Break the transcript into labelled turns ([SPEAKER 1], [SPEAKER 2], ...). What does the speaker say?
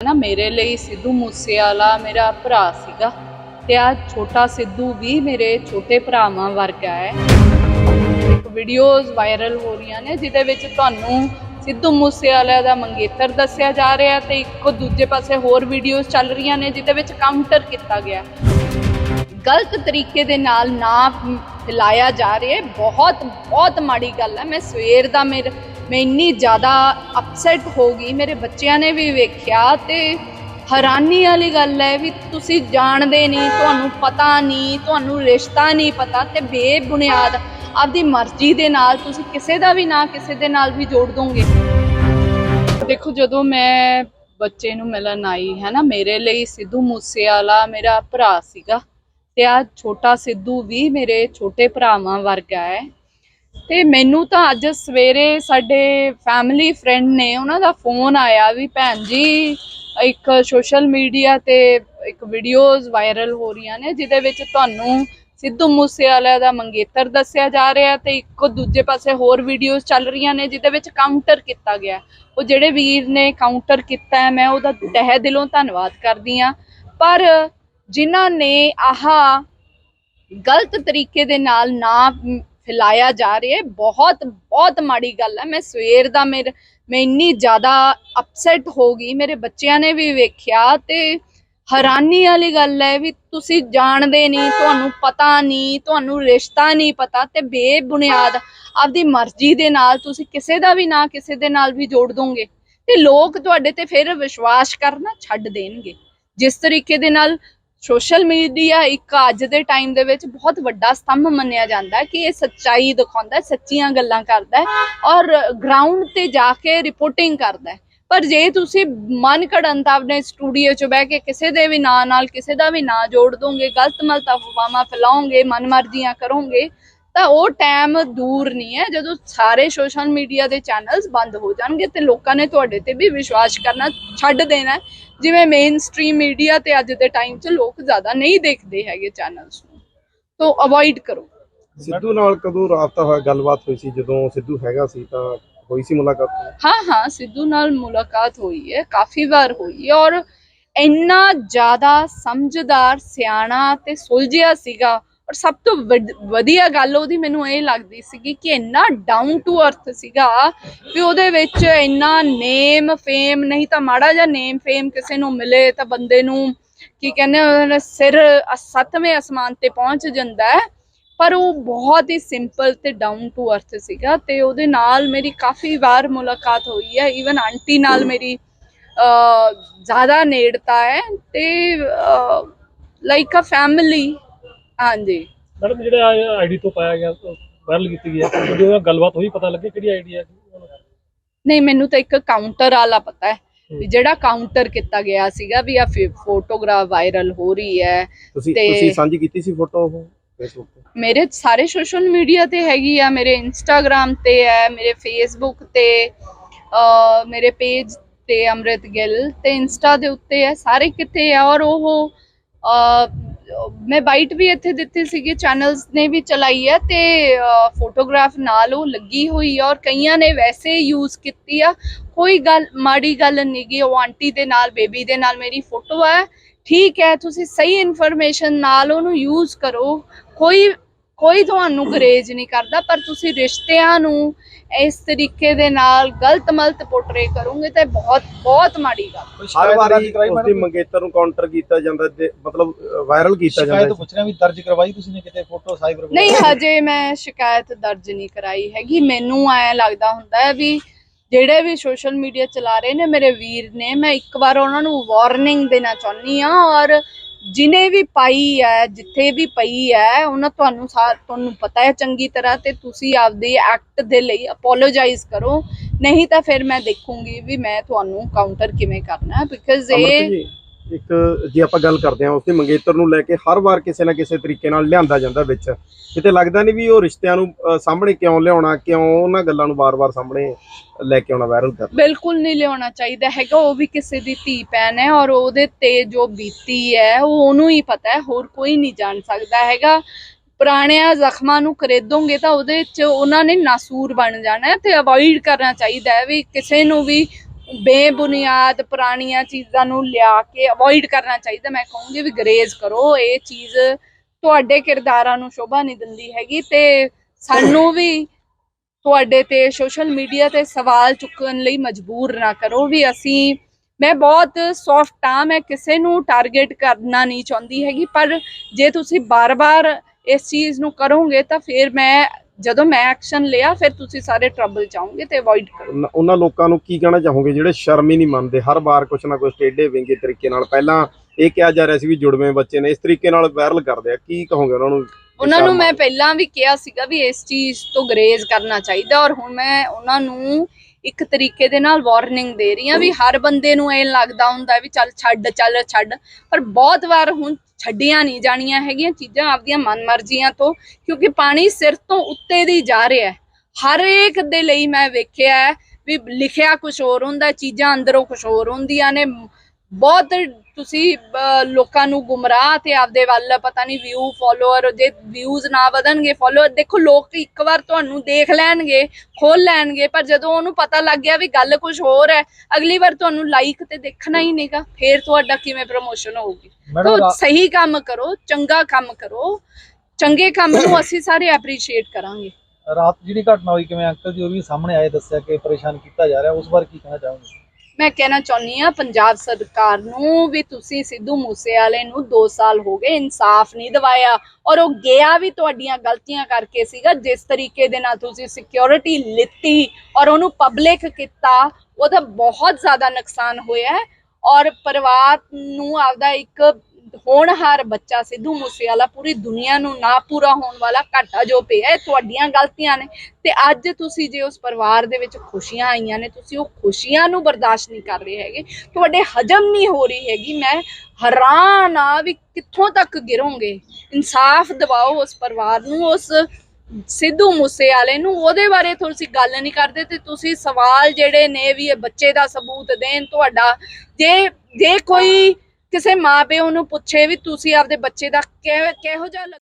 [SPEAKER 1] ਨਾ ਮੇਰੇ ਲਈ ਸਿੱਧੂ ਮੂਸੇਵਾਲਾ ਮੇਰਾ ਭਰਾ ਸੀਗਾ ਤੇ ਆ ਛੋਟਾ ਸਿੱਧੂ ਵੀ ਮੇਰੇ ਛੋਟੇ ਭਰਾਵਾਂ ਵਰਗਾ ਹੈ। ਵੀਡੀਓਜ਼ ਵਾਇਰਲ ਹੋ ਰਹੀਆਂ ਨੇ, ਜਿਹਦੇ ਵਿੱਚ ਤੁਹਾਨੂੰ ਸਿੱਧੂ ਮੂਸੇਵਾਲਾ ਦਾ ਮੰਗੇਤਰ ਦੱਸਿਆ ਜਾ ਰਿਹਾ ਤੇ ਇੱਕੋ ਦੂਜੇ ਪਾਸੇ ਹੋਰ ਵੀਡੀਓਜ਼ ਚੱਲ ਰਹੀਆਂ ਨੇ, ਜਿਹਦੇ ਵਿੱਚ ਕਾਊਂਟਰ ਕੀਤਾ ਗਿਆ ਗਲਤ ਤਰੀਕੇ ਦੇ ਨਾਲ ਨਾ ਫੈਲਾਇਆ ਜਾ ਰਿਹਾ ਬਹੁਤ ਬਹੁਤ ਮਾੜੀ ਗੱਲ ਹੈ। ਮੈਂ ਸਵੇਰ ਦਾ ਮੇਰੇ ਮੈਂ ਇੰਨੀ ਜ਼ਿਆਦਾ ਅਪਸੈਟ ਹੋ ਗਈ। ਮੇਰੇ ਬੱਚਿਆਂ ਨੇ ਵੀ ਵੇਖਿਆ ਤੇ ਹੈਰਾਨੀ ਵਾਲੀ ਗੱਲ ਹੈ ਵੀ ਤੁਸੀਂ ਜਾਣਦੇ ਨਹੀਂ, ਤੁਹਾਨੂੰ ਪਤਾ ਨਹੀਂ, ਤੁਹਾਨੂੰ ਰਿਸ਼ਤਾ ਨਹੀਂ ਪਤਾ ਤੇ ਬੇਬੁਨਿਆਦ ਆਪਦੀ ਮਰਜ਼ੀ ਦੇ ਨਾਲ ਤੁਸੀਂ ਕਿਸੇ ਦਾ ਵੀ ਨਾ ਕਿਸੇ ਦੇ ਨਾਲ ਵੀ ਜੋੜ ਦੋਗੇ। ਦੇਖੋ, ਜਦੋਂ ਮੈਂ ਬੱਚੇ ਨੂੰ ਮਿਲਣ ਆਈ ਹੈ ਨਾ ਮੇਰੇ ਲਈ ਸਿੱਧੂ ਮੂਸੇਵਾਲਾ ਮੇਰਾ ਭਰਾ ਸੀਗਾ ਤੇ ਆ ਛੋਟਾ ਸਿੱਧੂ ਵੀ ਮੇਰੇ ਛੋਟੇ ਭਰਾਵਾਂ ਵਰਗਾ ਹੈ। ਤੇ ਮੈਨੂੰ ਤਾਂ ਅੱਜ ਸਵੇਰੇ ਸਾਡੇ ਫੈਮਿਲੀ ਫਰੈਂਡ ਨੇ ਉਹਨਾਂ ਦਾ ਫੋਨ ਆਇਆ ਵੀ ਭੈਣ ਜੀ, ਇੱਕ ਸੋਸ਼ਲ ਮੀਡੀਆ ਤੇ ਇੱਕ ਵੀਡੀਓਜ਼ ਵਾਇਰਲ ਹੋ ਰਹੀਆਂ ਨੇ, ਜਿਹਦੇ ਵਿੱਚ ਤੁਹਾਨੂੰ ਸਿੱਧੂ ਮੂਸੇਵਾਲਾ ਦਾ ਮੰਗੇਤਰ ਦੱਸਿਆ ਜਾ ਰਿਹਾ ਤੇ ਇੱਕੋ ਦੂਜੇ ਪਾਸੇ ਹੋਰ ਵੀਡੀਓਜ਼ ਚੱਲ ਰਹੀਆਂ ਨੇ, ਜਿਹਦੇ ਵਿੱਚ ਕਾਊਂਟਰ ਕੀਤਾ ਗਿਆ। ਉਹ ਜਿਹੜੇ ਵੀਰ ਨੇ ਕਾਊਂਟਰ ਕੀਤਾ ਹੈ, ਮੈਂ ਉਹਦਾ ਤਹਿ ਦਿਲੋਂ ਧੰਨਵਾਦ ਕਰਦੀ ਆ ਪਰ ਜਿਨ੍ਹਾਂ ਨੇ ਆਹਾ ਗਲਤ ਤਰੀਕੇ ਦੇ ਨਾਲ ਨਾ ਫੈਲਾਇਆ ਜਾ ਰਿਹਾ ਹੈ। ਬਹੁਤ ਬਹੁਤ ਮਾੜੀ ਗੱਲ ਹੈ। ਮੈਂ ਸਵੇਰ ਦਾ ਮੇਰੇ, ਮੈਂ ਇੰਨੀ ਜ਼ਿਆਦਾ ਅਪਸੈਟ ਹੋ ਗਈ। ਮੇਰੇ ਬੱਚਿਆਂ ਨੇ ਵੀ ਵੇਖਿਆ ਤੇ ਹੈਰਾਨੀ ਵਾਲੀ ਗੱਲ ਹੈ ਵੀ ਤੁਸੀਂ ਜਾਣਦੇ ਨਹੀਂ, ਤੁਹਾਨੂੰ ਪਤਾ ਨਹੀਂ, ਤੁਹਾਨੂੰ ਰਿਸ਼ਤਾ ਨਹੀਂ ਪਤਾ ਤੇ ਬੇਬੁਨਿਆਦ ਆਪਦੀ ਮਰਜ਼ੀ ਦੇ ਨਾਲ ਤੁਸੀਂ ਕਿਸੇ ਦਾ ਵੀ ਨਾ ਕਿਸੇ ਦੇ ਨਾਲ ਵੀ ਜੋੜ ਦੋਗੇ ਤੇ ਲੋਕ ਤੁਹਾਡੇ ਤੇ ਫਿਰ ਵਿਸ਼ਵਾਸ ਕਰਨਾ ਛੱਡ ਦੇਣਗੇ। ਜਿਸ ਤਰੀਕੇ ਦੇ ਨਾਲ ਸੋਸ਼ਲ ਮੀਡੀਆ ਇੱਕ ਅੱਜ ਦੇ ਟਾਈਮ ਦੇ ਵਿੱਚ ਬਹੁਤ ਵੱਡਾ ਸਤੰਭ ਮੰਨਿਆ ਜਾਂਦਾ ਹੈ ਕਿ ਇਹ ਸੱਚਾਈ ਦਿਖਾਉਂਦਾ ਸੱਚੀਆਂ ਗੱਲਾਂ ਕਰਦਾ ਔਰ ਗਰਾਊਂਡ ਤੇ ਜਾ ਕੇ ਰਿਪੋਰਟਿੰਗ ਕਰਦਾ ਪਰ ਜੇ ਤੁਸੀਂ ਮਨ ਘੜਨ ਤਾਂ ਆਪਣੇ ਸਟੂਡੀਓ 'ਚ ਬਹਿ ਕੇ ਕਿਸੇ ਦੇ ਵੀ ਨਾਂ ਨਾਲ ਕਿਸੇ ਦਾ ਵੀ ਨਾਂ ਜੋੜ ਦੋਗੇ, ਗਲਤ ਮਲਤ ਅਫਵਾਹਾਂ ਫੈਲਾਓਗੇ ਮਨਮਰਜ਼ੀਆਂ ਕਰੋਗੇ, ਤਾਂ ਉਹ ਟਾਈਮ ਦੂਰ ਨਹੀਂ ਹੈ। ਜਦੋਂ ਸਾਰੇ ਸੋਸ਼ਲ ਮੀਡੀਆ ਦੇ ਚੈਨਲਸ ਬੰਦ ਹੋ ਜਾਣਗੇ ਤੇ ਲੋਕਾਂ ਨੇ ਤੁਹਾਡੇ ਤੇ ਵੀ ਵਿਸ਼ਵਾਸ ਕਰਨਾ ਛੱਡ ਦੇਣਾ ਜਿਵੇਂ ਮੇਨ ਸਟ੍ਰੀਮ ਮੀਡੀਆ ਤੇ ਅੱਜ ਦੇ ਟਾਈਮ 'ਚ ਲੋਕ ਜ਼ਿਆਦਾ ਨਹੀਂ ਦੇਖਦੇ ਹੈਗੇ ਚੈਨਲਸ ਨੂੰ। ਤੋਂ ਅਵੋਇਡ ਕਰੋ।
[SPEAKER 2] ਸਿੱਧੂ ਨਾਲ ਕਦੋਂ ਰਾਬਤਾ ਹੋਇਆ ਗੱਲਬਾਤ ਹੋਈ ਸੀ? ਜਦੋਂ ਸਿੱਧੂ ਹੈਗਾ ਸੀ ਤਾਂ ਹੋਈ ਸੀ ਮੁਲਾਕਾਤ?
[SPEAKER 1] ਹਾਂ ਹਾਂ ਸਿੱਧੂ ਨਾਲ ਮੁਲਾਕਾਤ ਹੋਈ ਹੈ ਕਾਫੀ ਵਾਰ ਹੋਈ ਹੈ ਔਰ ਇੰਨਾ ਜ਼ਿਆਦਾ ਸਮਝਦਾਰ ਸਿਆਣਾ ਤੇ ਸੁਲਝਿਆ ਸੀਗਾ ਔਰ ਸਭ ਤੋਂ ਵੱਡ- ਵਧੀਆ ਗੱਲ ਉਹਦੀ ਮੈਨੂੰ ਇਹ ਲੱਗਦੀ ਸੀਗੀ ਕਿ ਇੰਨਾ ਡਾਊਨ ਟੂ ਅਰਥ ਸੀਗਾ ਵੀ ਉਹਦੇ ਵਿੱਚ ਇੰਨਾ ਨੇਮ ਫੇਮ ਨਹੀਂ ਤਾਂ ਮਾੜਾ ਜਿਹਾ ਨੇਮ ਫੇਮ ਕਿਸੇ ਨੂੰ ਮਿਲੇ ਤਾਂ ਬੰਦੇ ਨੂੰ ਕੀ ਕਹਿੰਦੇ ਉਹਦਾ ਸਿਰ ਅ- ਸੱਤਵੇਂ ਅਸਮਾਨ ਤੇ ਪਹੁੰਚ ਜਾਂਦਾ ਹੈ। ਪਰ ਉਹ ਬਹੁਤ ਹੀ ਸਿੰਪਲ ਤੇ ਡਾਊਨ ਟੂ ਅਰਥ ਸੀਗਾ ਤੇ ਉਹਦੇ ਨਾਲ ਮੇਰੀ ਕਾਫੀ ਵਾਰ ਮੁਲਾਕਾਤ ਹੋਈ ਹੈ। ਈਵਨ ਆਂਟੀ ਨਾਲ ਮੇਰੀ ਜ਼ਿਆਦਾ ਨੇੜਤਾ ਹੈ ਤੇ ਲਾਈਕ ਅ ਫੈਮਿਲੀ ਹਾਂਜੀ।
[SPEAKER 3] ਮੈਡਮ ਜਿਹੜਾ ਆਈਡੀ ਤੋਂ ਪਾਇਆ ਗਿਆ ਵਾਇਰਲ ਕੀਤੀ ਗਈ ਹੈ ਨਾਲ ਗੱਲਬਾਤ ਹੋਈ ਪਤਾ ਲੱਗੇ ਕਿਹੜੀ ਆਈਡੀ ਹੈ?
[SPEAKER 1] ਨਹੀਂ ਮੈਨੂੰ ਤਾਂ ਇੱਕ ਕਾਊਂਟਰ ਵਾਲਾ ਪਤਾ ਹੈ ਵੀ ਜਿਹੜਾ ਕਾਊਂਟਰ ਕੀਤਾ ਗਿਆ ਸੀਗਾ ਵੀ ਆ ਫੋਟੋਗ੍ਰਾਫ ਵਾਇਰਲ ਹੋ ਰਹੀ ਹੈ
[SPEAKER 2] ਤੁਸੀਂ
[SPEAKER 1] ਤੇ-
[SPEAKER 2] ਤੁਸੀਂ ਸਾਂਝੀ ਕੀਤੀ ਸੀ ਫੋਟੋ ਉਹ ਫੇਸਬੁੱਕ ਤੇ?
[SPEAKER 1] ਮੇਰੇ ਸਾਰੇ ਸੋਸ਼ਲ ਮੀਡੀਆ ਤੇ ਹੈਗੀ ਆ ਮੇਰੇ ਇੰਸਟਾਗ੍ਰam ਤੇ ਹੈ ਮੇਰੇ ਫੇਸਬੁੱਕ ਤੇ ਅ ਮੇਰੇ ਪੇਜ ਤੇ ਅੰਮ੍ਰਿਤ ਗਿੱਲ ਤੇ ਇੰਸਟਾ ਦੇ ਉੱਤੇ ਹੈ ਸਾਰੇ ਕਿਤੇ ਆ ਔਰ ਉਹ ਅ, ਮੈਂ ਬਾਈਟ ਵੀ ਇੱਥੇ ਦਿੱਤੀ ਸੀਗੀ ਚੈਨਲਸ ਨੇ ਵੀ ਚਲਾਈ ਹੈ ਤੇ ਫੋਟੋਗ੍ਰਾਫ ਨਾਲ ਉਹ ਲੱਗੀ ਹੋਈ ਆ ਔਰ ਕਈਆਂ ਨੇ ਵੈਸੇ ਯੂਜ਼ ਕੀਤੀ ਆ। ਕੋਈ ਗੱਲ, ਮਾੜੀ ਗੱਲ ਨਹੀਂ ਗੀ, ਉਹ ਆਂਟੀ ਦੇ ਨਾਲ, ਬੇਬੀ ਦੇ ਨਾਲ ਮੇਰੀ ਫੋਟੋ ਹੈ ਠੀਕ ਹੈ, ਤੁਸੀਂ ਸਹੀ ਇਨਫੋਰਮੇਸ਼ਨ ਨਾਲ ਉਹਨੂੰ ਯੂਜ਼ ਕਰੋ। ਕੋਈ ਕੋਈ ਤੁਹਾਨੂੰ ਗਰੇਜ ਨਹੀਂ ਕਰਦਾ ਪਰ ਤੁਸੀਂ ਰਿਸ਼ਤਿਆਂ ਨੂੰ ਇਸ ਤਰੀਕੇ ਦੇ ਨਾਲ ਗਲਤ ਮਲਤ ਪੋਰਟਰੇ ਕਰੋਗੇ ਤਾਂ ਬਹੁਤ ਬਹੁਤ ਮਾੜੀ ਗੱਲ
[SPEAKER 2] ਹਰ ਵਾਰੀ ਉਸਦੀ ਮੰਗੇਤਰ ਨੂੰ ਕਾਊਂਟਰ ਕੀਤਾ ਜਾਂਦਾ ਤੇ ਮਤਲਬ ਵਾਇਰਲ ਕੀਤਾ
[SPEAKER 4] ਸ਼ਿਕਾਇਤ
[SPEAKER 2] ਜਾਂਦਾ
[SPEAKER 4] ਪੁੱਛ ਰਿਹਾ ਵੀ ਦਰਜ ਕਰਵਾਈ ਤੁਸੀਂ ਨੇ ਕਿਤੇ ਫੋਟੋ ਸਾਈਬਰ
[SPEAKER 1] ਨਹੀਂ ਹਜੇ ਮੈਂ ਸ਼ਿਕਾਇਤ ਦਰਜ ਨਹੀਂ ਕਰਾਈ ਹੈਗੀ। ਮੈਨੂੰ ਐ ਲੱਗਦਾ ਹੁੰਦਾ ਹੈ ਵੀ ਜਿਹੜੇ ਵੀ ਸੋਸ਼ਲ ਮੀਡੀਆ ਚਲਾ ਰਹੇ ਨੇ ਮੇਰੇ ਵੀਰ ਨੇ ਮੈਂ ਇੱਕ ਵਾਰ ਉਹਨਾਂ ਨੂੰ ਵਾਰਨਿੰਗ ਦੇਣਾ ਚਾਹੁੰਦੀ ਆ ਔਰ ਜਿਨੇ ਵੀ ਪਾਈ ਹੈ ਜਿੱਥੇ ਵੀ ਪਈ ਹੈ ਉਹਨਾਂ ਤੁਹਾਨੂੰ ਤੁਹਾਨੂੰ ਪਤਾ ਹੈ ਚੰਗੀ ਤਰ੍ਹਾਂ ਤੇ ਤੁਸੀਂ ਆਪਦੇ ਐਕਟ ਦੇ ਲਈ ਅਪੋਲੋਜਾਈਜ਼ ਕਰੋ। ਨਹੀਂ ਤਾਂ ਫਿਰ ਮੈਂ ਦੇਖੂੰਗੀ ਵੀ ਮੈਂ ਤੁਹਾਨੂੰ ਕਾਊਂਟਰ ਕਿਵੇਂ ਕਰਨਾ ਬਿਕਾਜ਼ ਇਹ
[SPEAKER 2] ਇੱਕ ਜੇ ਆਪਾਂ ਗੱਲ ਕਰਦੇ ਹਾਂ, ਉਸਦੇ ਮੰਗੇਤਰ ਨੂੰ ਲੈ ਕੇ ਹਰ ਵਾਰ ਕਿਸੇ ਨਾ ਕਿਸੇ ਤਰੀਕੇ ਨਾਲ ਲਿਆਂਦਾ ਜਾਂਦਾ ਵਿੱਚ। ਕਿਤੇ ਲੱਗਦਾ ਨਹੀਂ ਵੀ ਉਹ ਰਿਸ਼ਤਿਆਂ ਨੂੰ ਸਾਹਮਣੇ ਕਿਉਂ ਲਿਆਉਣਾ, ਕਿਉਂ ਉਹਨਾਂ ਗੱਲਾਂ ਨੂੰ ਵਾਰ-ਵਾਰ ਸਾਹਮਣੇ ਲੈ ਕੇ ਆਉਣਾ ਵਾਇਰਲ ਕਰਨਾ
[SPEAKER 1] ਬਿਲਕੁਲ ਨਹੀਂ ਲਿਆਉਣਾ ਚਾਹੀਦਾ ਹੈਗਾ, ਉਹ ਵੀ ਕਿਸੇ ਦੀ ਧੀ ਭੈਣ ਹੈ ਔਰ ਉਹਦੇ ਤੇ ਜੋ ਬੀਤੀ ਹੈ, ਉਹ ਉਹਨੂੰ ਹੀ ਪਤਾ ਹੈ, ਹੋਰ ਕੋਈ ਨਹੀਂ ਜਾਣ ਸਕਦਾ ਹੈਗਾ। ਪੁਰਾਣਿਆਂ ਜ਼ਖਮਾਂ ਨੂੰ ਖਰੀਦੋਗੇ ਤਾਂ ਉਹਦੇ ਚ ਉਹਨਾਂ ਨੇ ਨਾਸੂਰ ਬਣ ਜਾਣਾ ਤੇ ਅਵੋਇਡ ਕਰਨਾ ਚਾਹੀਦਾ ਹੈ ਵੀ ਕਿਸੇ ਨੂੰ ਵੀ ਬੇਬੁਨਿਆਦ ਪੁਰਾਣੀਆਂ ਚੀਜ਼ਾਂ ਨੂੰ ਲਿਆ ਕੇ ਅਵੋਇਡ ਕਰਨਾ ਚਾਹੀਦਾ। ਮੈਂ ਕਹੂੰਗੀ ਵੀ ਗਰੇਜ਼ ਕਰੋ। ਇਹ ਚੀਜ਼ ਤੁਹਾਡੇ ਕਿਰਦਾਰਾਂ ਨੂੰ ਸ਼ੋਭਾ ਨਹੀਂ ਦਿੰਦੀ ਹੈਗੀ ਤੇ ਸਾਨੂੰ ਵੀ ਤੁਹਾਡੇ ਤੇ ਸੋਸ਼ਲ ਮੀਡੀਆ ਤੇ ਸਵਾਲ ਚੁੱਕਣ ਲਈ ਮਜਬੂਰ ਨਾ ਕਰੋ ਵੀ ਅਸੀਂ, ਮੈਂ ਬਹੁਤ ਸੌਫਟ ਆ ਮੈਂ ਕਿਸੇ ਨੂੰ ਟਾਰਗੇਟ ਕਰਨਾ ਨਹੀਂ ਚਾਹੁੰਦੀ ਹੈਗੀ, ਪਰ ਜੇ ਤੁਸੀਂ ਬਾਰ-ਬਾਰ ਇਸ ਚੀਜ਼ ਨੂੰ ਕਰੋਗੇ ਤਾਂ ਫਿਰ ਮੈਂ ਜਦੋਂ ਮੈਂ ਐਕਸ਼ਨ ਲਿਆ ਫਿਰ ਤੁਸੀਂ ਸਾਰੇ ਟਰਬਲ ਚਾਹੋਗੇ ਤੇ ਅਵੋਇਡ ਕਰੋ।
[SPEAKER 2] ਉਹਨਾਂ- ਉਹਨਾਂ ਲੋਕਾਂ ਨੂੰ ਕੀ ਕਹਿਣਾ ਚਾਹੋਗੇ ਜਿਹੜੇ ਸ਼ਰਮ ਹੀ ਨਹੀਂ ਮੰਨਦੇ? ਹਰ ਵਾਰ ਕੁਛ ਨਾ ਕੁਛ ਟੇਢੇ ਵਿੰਗੇ ਤਰੀਕੇ ਨਾਲ। ਪਹਿਲਾਂ ਇਹ ਕਿਹਾ ਜਾ ਰਿਹਾ ਸੀ ਵੀ ਜੁੜਵੇਂ ਬੱਚੇ ਨੇ ਇਸ ਤਰੀਕੇ ਨਾਲ ਵਾਇਰਲ ਕਰਦੇ ਆ। ਕੀ ਕਹੋਗੇ ਉਹਨਾਂ ਨੂੰ?
[SPEAKER 1] ਉਹਨਾਂ ਨੂੰ ਮੈਂ? ਪਹਿਲਾਂ ਵੀ ਕਿਹਾ ਸੀਗਾ ਵੀ ਇਸ ਚੀਜ਼ ਤੋਂ ਗਰੇਜ਼ ਕਰਨਾ ਚਾਹੀਦਾ ਔਰ ਹੁਣ ਮੈਂ ਉਹਨਾਂ ਨੂੰ ਇੱਕ ਤਰੀਕੇ ਦੇ ਨਾਲ ਵਾਰਨਿੰਗ ਦੇ ਰਹੀ ਹਾਂ ਵੀ ਹਰ ਬੰਦੇ ਨੂੰ ਇਹ ਲੱਗਦਾ ਹੁੰਦਾ ਵੀ ਚੱਲ ਛੱਡ ਚੱਲ ਛੱਡ। ਪਰ ਬਹੁਤ ਵਾਰ ਹੁਣ ਛੱਡੀਆਂ ਨਹੀਂ ਜਾਣੀਆਂ ਹੈਗੀਆਂ ਚੀਜ਼ਾਂ ਆਪਦੀਆਂ ਮਨਮਰਜ਼ੀਆਂ ਤੋਂ, ਕਿਉਂਕਿ ਪਾਣੀ ਸਿਰ ਤੋਂ ਉੱਤੇ ਦੀ ਜਾ ਰਿਹਾ ਹੈ। ਹਰ ਇੱਕ ਦੇ ਲਈ ਮੈਂ ਵੇਖਿਆ ਹੈ ਵੀ ਲਿਖਿਆ ਕੁਝ ਹੋਰ ਹੁੰਦਾ, ਚੀਜ਼ਾਂ ਅੰਦਰੋਂ ਕੁਝ ਹੋਰ ਹੁੰਦੀਆਂ ਨੇ ਬਹੁਤ ਤੁਸੀਂ ਲੋਕਾਂ ਨੂੰ ਗੁੰਮਰਾਹ ਤੇ ਆਪਦੇ ਵੱਲ ਪਤਾ ਨਹੀਂ ਵਿਊ ਫਾਲੋਅਰ ਜੇ ਵਿਊਜ਼ ਨਾ ਵਧਣਗੇ ਫਾਲੋਅਰ ਦੇਖੋ ਲੋਕ ਇੱਕ ਵਾਰ ਤੁਹਾਨੂੰ ਦੇਖ ਲੈਣਗੇ ਖੋਲ ਲੈਣਗੇ ਪਰ ਜਦੋਂ ਉਹਨੂੰ ਪਤਾ ਲੱਗ ਗਿਆ ਵੀ ਗੱਲ ਕੁਝ ਹੋਰ ਹੈ ਅਗਲੀ ਵਾਰ ਤੁਹਾਨੂੰ ਲਾਈਕ ਤੇ ਦੇਖਣਾ ਹੀ ਨਹੀਂਗਾ ਫੇਰ ਤੁਹਾਡਾ ਕਿਵੇਂ ਪ੍ਰਮੋਸ਼ਨ ਹੋਊਗੀ? ਤੋ ਸਹੀ ਕੰਮ ਕਰੋ ਚੰਗਾ ਕੰਮ ਕਰੋ ਚੰਗੇ ਕੰਮ ਨੂੰ ਅਸੀਂ ਸਾਰੇ ਐਪਰੀਸ਼ੀਏਟ ਕਰਾਂਗੇ।
[SPEAKER 4] ਰਾਤ ਜਿਹੜੀ ਘਟਨਾ ਹੋਈ ਕਿਵੇਂ ਅੰਕਲ ਜੀ ਉਹ ਵੀ ਸਾਹਮਣੇ ਆਏ ਦੱਸਿਆ ਕਿ ਪਰੇਸ਼ਾਨ ਕੀਤਾ ਜਾ ਰਿਹਾ ਉਸ ਬਾਰੇ ਕੀ ਕਹਿਣਾ ਚਾਹੋਗੇ?
[SPEAKER 1] ਮੈਂ ਕਹਿਣਾ ਚਾਹੁੰਦੀ ਆ ਪੰਜਾਬ ਸਰਕਾਰ ਨੂੰ ਵੀ ਤੁਸੀਂ ਸਿੱਧੂ ਮੂਸੇਵਾਲੇ ਨੂੰ 2 ਸਾਲ ਹੋ ਗਏ ਇਨਸਾਫ ਨਹੀਂ ਦਿਵਾਇਆ ਔਰ ਉਹ ਗਿਆ ਵੀ ਤੁਹਾਡੀਆਂ ਗਲਤੀਆਂ ਕਰਕੇ ਸੀਗਾ, ਜਿਸ ਤਰੀਕੇ ਦੇ ਨਾਲ ਤੁਸੀਂ ਸਿਕਿਉਰਿਟੀ ਲਿੱਤੀ ਔਰ ਉਹਨੂੰ ਪਬਲਿਕ ਕੀਤਾ, ਉਹਦਾ ਬਹੁਤ ਜ਼ਿਆਦਾ ਨੁਕਸਾਨ ਹੋਇਆ ਹੈ ਔਰ ਪਰਿਵਾਰ ਨੂੰ ਆਪਦਾ ਇੱਕ ਹੋਣਹਾਰ ਬੱਚਾ ਸਿੱਧੂ ਮੂਸੇਵਾਲਾ ਪੂਰੀ ਦੁਨੀਆ ਨੂੰ ਨਾ ਪੂਰਾ ਹੋਣ ਵਾਲਾ ਘਾਟਾ ਜੋ ਪਿਆ ਹੈ ਤੁਹਾਡੀਆਂ ਗਲਤੀਆਂ ਨੇ। ਤੇ ਅੱਜ ਤੁਸੀਂ ਜੇ ਉਸ ਪਰਿਵਾਰ ਦੇ ਵਿੱਚ ਖੁਸ਼ੀਆਂ ਆਈਆਂ ਨੇ, ਤੁਸੀਂ ਉਹ ਖੁਸ਼ੀਆਂ ਨੂੰ ਬਰਦਾਸ਼ਤ ਨਹੀਂ ਕਰ ਰਹੇ ਹੈਗੇ। ਤੁਹਾਡੇ ਹਜਮ ਨਹੀਂ ਹੋ ਰਹੀ ਹੈਗੀ। ਮੈਂ ਹੈਰਾਨ ਆ ਵੀ ਕਿੱਥੋਂ ਤੱਕ ਗਿਰੋਗੇ। ਇਨਸਾਫ ਦਿਵਾਓ ਉਸ ਪਰਿਵਾਰ ਨੂੰ, ਉਸ ਸਿੱਧੂ ਮੂਸੇਵਾਲੇ ਨੂੰ। ਉਹਦੇ ਬਾਰੇ ਤੁਸੀਂ ਗੱਲ ਨਹੀਂ ਕਰਦੇ ਤੇ ਤੁਸੀਂ ਸਵਾਲ ਜਿਹੜੇ ਨੇ ਵੀ ਇਹ ਬੱਚੇ ਦਾ ਸਬੂਤ ਦੇਣ, ਤੁਹਾਡਾ ਜੇ ਜੇ ਕੋਈ ਕਿਸੇ ਮਾਪਿਓ ਨੂੰ ਪੁੱਛੇ ਵੀ ਤੁਸੀਂ ਆਪਦੇ ਬੱਚੇ ਦਾ ਕਿਹ- ਕਿਹੋ ਜਿਹਾ ਲੱਗ-